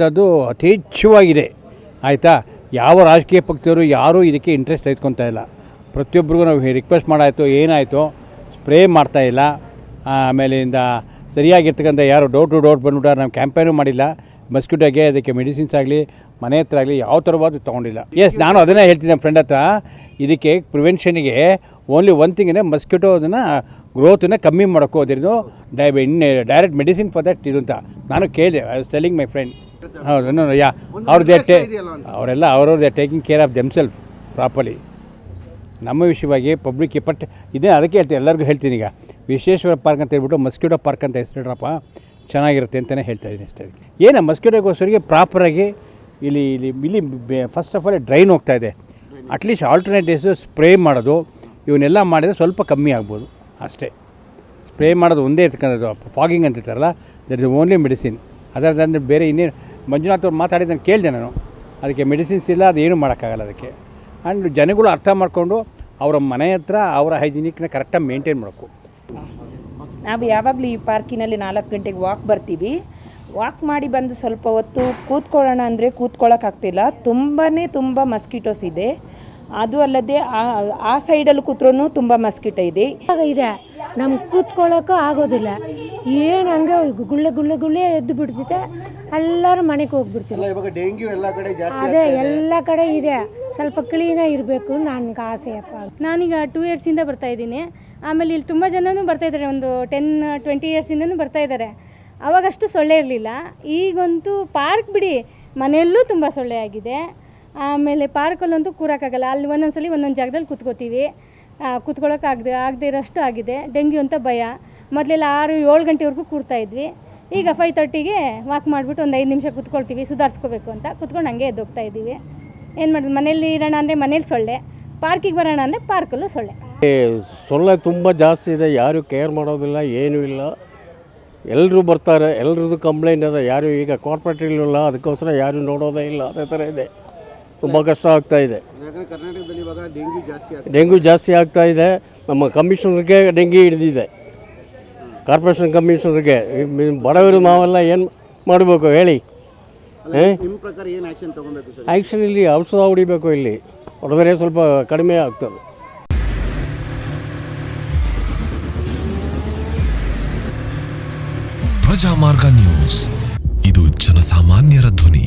ಅಂತಕ್ಕಂಥದ್ದು ಯಥೇಚ್ಛವಾಗಿದೆ. ಆಯಿತಾ? ಯಾವ ರಾಜಕೀಯ ಪಕ್ಷದವರು ಯಾರೂ ಇದಕ್ಕೆ ಇಂಟ್ರೆಸ್ಟ್ ತೆಗೆದುಕೊತಾ ಇಲ್ಲ. ಪ್ರತಿಯೊಬ್ಬರಿಗೂ ನಾವು ರಿಕ್ವೆಸ್ಟ್ ಮಾಡಾಯಿತು, ಏನಾಯಿತು? ಸ್ಪ್ರೇ ಮಾಡ್ತಾ ಇಲ್ಲ. ಆಮೇಲಿಂದ ಸರಿಯಾಗಿರ್ತಕ್ಕಂಥ ಯಾರು ಡೋರ್ ಟು ಡೋರ್ ಬಂದ್ಬಿಟ್ಟು ನಾವು ಕ್ಯಾಂಪೇನು ಮಾಡಿಲ್ಲ. ಮಸ್ಕಿಟೋಗೆ ಅದಕ್ಕೆ ಮೆಡಿಸಿನ್ಸ್ ಆಗಲಿ, ಮನೆ ಹತ್ರ ಆಗಲಿ, ಯಾವ ಥರವಾದ ತೊಗೊಂಡಿಲ್ಲ. ಎಸ್ ನಾನು ಅದನ್ನೇ ಹೇಳ್ತೀನಿ ನಮ್ಮ ಫ್ರೆಂಡ್ ಹತ್ರ. ಇದಕ್ಕೆ ಪ್ರಿವೆನ್ಷನ್ಗೆ ಓನ್ಲಿ ಒನ್ ಥಿಂಗೇ ಮಸ್ಕಿಟೋ ಅದನ್ನು ಗ್ರೋತನ್ನು ಕಮ್ಮಿ ಮಾಡೋಕ್ಕೋದಿರೋದು ಡೈ ಡೈ ಡೈರೆಕ್ಟ್ ಮೆಡಿಸಿನ್ ಫಾರ್ ದಟ್ ಇದು ಅಂತ. ನಾನು ಕೇಳಿದೆ I was telling my friend ಹೌದು ನೋ ಯಾ ಅವ್ರ ದೇ ಟೇ ಅವರೆಲ್ಲ ಅವ್ರವ್ರು they taking care of themselves properly ನಮ್ಮ ವಿಷಯವಾಗಿ ಪಬ್ಲಿಕ್ ಬಟ್ ಇದೇ ಅದಕ್ಕೆ ಹೇಳ್ತೀನಿ ಎಲ್ಲರಿಗೂ ಹೇಳ್ತೀನಿ ಈಗ. ವಿಶ್ವೇಶ್ವರ ಪಾರ್ಕ್ ಅಂತ ಹೇಳ್ಬಿಟ್ಟು ಮಸ್ಕಿಟೋ ಪಾರ್ಕ್ ಅಂತ ಹೆಸರಿಡ್ರಪ್ಪ ಚೆನ್ನಾಗಿರುತ್ತೆ ಅಂತಲೇ ಹೇಳ್ತಾ ಇದ್ದೀನಿ ಅಷ್ಟೇ ಏನೇ ಮಸ್ಕಿಟೋಗೋಸ್ಕರಿಗೆ ಪ್ರಾಪರಾಗಿ ಇಲ್ಲಿ ಇಲ್ಲಿ ಇಲ್ಲಿ ಫಸ್ಟ್ ಆಫ್ ಆಲ್ ಡ್ರೈನ್ ಹೋಗ್ತಾ ಇದೆ. ಅಟ್ಲೀಸ್ಟ್ ಆಲ್ಟರ್ನೇಟ್ ಡೇಸು ಸ್ಪ್ರೇ ಮಾಡೋದು ಇವನ್ನೆಲ್ಲ ಮಾಡಿದರೆ ಸ್ವಲ್ಪ ಕಮ್ಮಿ ಆಗ್ಬೋದು ಅಷ್ಟೇ. ಸ್ಪ್ರೇ ಮಾಡೋದು ಒಂದೇ ಇರ್ತಕ್ಕಂಥದ್ದು ಫಾಗಿಂಗ್ ಅಂತ ಇರ್ತಾರಲ್ಲ ದಟ್ ಇಸ್ ಓನ್ಲಿ ಮೆಡಿಸಿನ್ ಅದರ ಬೇರೆ ಇನ್ನೇನು ಮಂಜುನಾಥ್ ಅವ್ರು ಮಾತಾಡಿದ್ದನ್ನು ನಾನು ಕೇಳಿದೆ ನಾನು. ಅದಕ್ಕೆ ಮೆಡಿಸಿನ್ಸ್ ಇಲ್ಲ ಅದು ಏನು ಮಾಡೋಕ್ಕಾಗಲ್ಲ ಅದಕ್ಕೆ. ಆ್ಯಂಡ್ ಜನಗಳು ಅರ್ಥ ಮಾಡಿಕೊಂಡು ಅವರ ಮನೆ ಹತ್ರ ಅವರ ಹೈಜಿನಿಕ್ನ ಕರೆಕ್ಟಾಗಿ ಮೇಂಟೈನ್ ಮಾಡಬೇಕು. ನಾವು ಯಾವಾಗಲೂ ಈ ಪಾರ್ಕಿನಲ್ಲಿ ನಾಲ್ಕು ಗಂಟೆಗೆ ವಾಕ್ ಬರ್ತೀವಿ. ವಾಕ್ ಮಾಡಿ ಬಂದು ಸ್ವಲ್ಪ ಹೊತ್ತು ಕೂತ್ಕೊಳ್ಳೋಣ ಅಂದರೆ ಕೂತ್ಕೊಳ್ಳೋಕ್ಕಾಗ್ತಿಲ್ಲ ತುಂಬಾ ತುಂಬ ಮಸ್ಕಿಟೋಸ್ ಇದೆ. ಅದು ಅಲ್ಲದೆ ಆ- ಆ ಸೈಡಲ್ಲಿ ಕೂತ್ರೂ ತುಂಬ ಮಸ್ಕಿಟೋ ಇದೆ. ಇದೆ. ನಮ್ಗೆ ಕೂತ್ಕೊಳ್ಳೋಕ್ಕೂ ಆಗೋದಿಲ್ಲ. ಏನು ಹಂಗೆ ಗುಳ್ಳೆ ಗುಳ್ಳೆ ಗುಳ್ಳೆ ಎದ್ದು ಬಿಡ್ತೈತೆ ಎಲ್ಲರೂ ಮನೆಗೆ ಹೋಗ್ಬಿಡ್ತೀವಿ ಇವಾಗ ಡೆಂಗ್ಯೂ ಎಲ್ಲ ಕಡೆ ಜಾಸ್ತಿ ಅದೇ ಎಲ್ಲ ಕಡೆ ಇದೆ. ಸ್ವಲ್ಪ ಕ್ಲೀನಾಗಿ ಇರಬೇಕು ನನ್ಗೆ ಆಸೆಯಪ್ಪ ನಾನೀಗ ಟೂ ಇಯರ್ಸಿಂದ ಬರ್ತಾ ಇದ್ದೀನಿ. ಆಮೇಲೆ ಇಲ್ಲಿ ತುಂಬ ಜನನೂ ಬರ್ತಾ ಇದ್ದಾರೆ. ಒಂದು ಟೆನ್ ಟ್ವೆಂಟಿ ಇಯರ್ಸಿಂದನೂ ಬರ್ತಾ ಇದ್ದಾರೆ. ಅವಾಗಷ್ಟು ಸೊಳ್ಳೆ ಇರಲಿಲ್ಲ. ಈಗಂತೂ ಪಾರ್ಕ್ ಬಿಡಿ. ಮನೆಯಲ್ಲೂ ತುಂಬ ಸೊಳ್ಳೆ ಆಗಿದೆ. ಆಮೇಲೆ ಪಾರ್ಕಲ್ಲಂತೂ ಕೂರೋಕ್ಕಾಗಲ್ಲ. ಅಲ್ಲಿ ಒಂದೊಂದು ಸಲ ಒಂದೊಂದು ಜಾಗದಲ್ಲಿ ಕೂತ್ಕೋತೀವಿ. ಕೂತ್ಕೊಳ್ಳೋಕ್ಕಾಗದೆ ಆಗದೆ ಇರೋಷ್ಟು ಆಗಿದೆ. ಡೆಂಗ್ಯೂ ಅಂತ ಭಯ. ಮೊದಲೆಲ್ಲ ಆರು ಏಳು ಗಂಟೆವರೆಗೂ ಕೂರ್ತಾ ಇದ್ವಿ. ಈಗ ಫೈವ್ ತರ್ಟಿಗೆ ವಾಕ್ ಮಾಡಿಬಿಟ್ಟು ಒಂದು ಐದು ನಿಮಿಷ ಕೂತ್ಕೊಳ್ತೀವಿ, ಸುಧಾರಿಸ್ಕೋಬೇಕು ಅಂತ. ಕೂತ್ಕೊಂಡು ಹಂಗೆ ಎದ್ದೋಗ್ತಾ ಇದ್ದೀವಿ. ಏನು ಮಾಡೋದು? ಮನೇಲಿ ಇರೋಣ ಅಂದರೆ ಮನೇಲಿ ಸೊಳ್ಳೆ. ಪಾರ್ಕಿಗೆ ಬರೋಣ ಅಂದರೆ ಪಾರ್ಕಲ್ಲೂ ಸೊಳ್ಳೆ. ಸೊಳ್ಳೆ ತುಂಬ ಜಾಸ್ತಿ ಇದೆ. ಯಾರೂ ಕೇರ್ ಮಾಡೋದಿಲ್ಲ, ಏನೂ ಇಲ್ಲ. ಎಲ್ಲರೂ ಬರ್ತಾರೆ. ಎಲ್ಲರದ್ದು ಕಂಪ್ಲೇಂಟ್ ಇದೆ ಯಾರು ಈಗ ಕಾರ್ಪೊರೇಟ್ ಇಲ್ಲ ಅದಕ್ಕೋಸ್ಕರ ಯಾರು ನೋಡೋದೇ ಇಲ್ಲ. ಅದೇ ಥರ ಇದೆ. ತುಂಬ ಕಷ್ಟ ಆಗ್ತಾ ಇದೆ. ಕರ್ನಾಟಕದಲ್ಲಿ ಇವಾಗ ಡೆಂಗ್ಯೂ ಜಾಸ್ತಿ ಆಗ್ತದೆ ಡೆಂಗ್ಯೂ ಜಾಸ್ತಿ ಆಗ್ತಾ ಇದೆ. ನಮ್ಮ ಕಮಿಷನರ್ಗೆ ಡೆಂಗಿ ಹಿಡಿದಿದೆ. ಕಾರ್ಪೊರೇಷನ್ ಕಮಿಷನರ್ಗೆ. ಬಡವರು ನಾವೆಲ್ಲ ಏನು ಮಾಡಬೇಕು ಹೇಳಿ? ನಿಮ್ಮ ಪ್ರಕಾರ ಏನು ಆಕ್ಷನ್ ತಗೊಬೇಕು ಸರ್? ಆ್ಯಕ್ಷನ್ ಇಲ್ಲಿ ಔಷಧ ಹೊಡಿಬೇಕು ಇಲ್ಲಿ. ಹೊಡೆದರೆ ಸ್ವಲ್ಪ ಕಡಿಮೆ ಆಗ್ತದೆ. ಪ್ರಜಾಮಾರ್ಗ ನ್ಯೂಸ್. ಇದು ಜನಸಾಮಾನ್ಯರ ಧ್ವನಿ.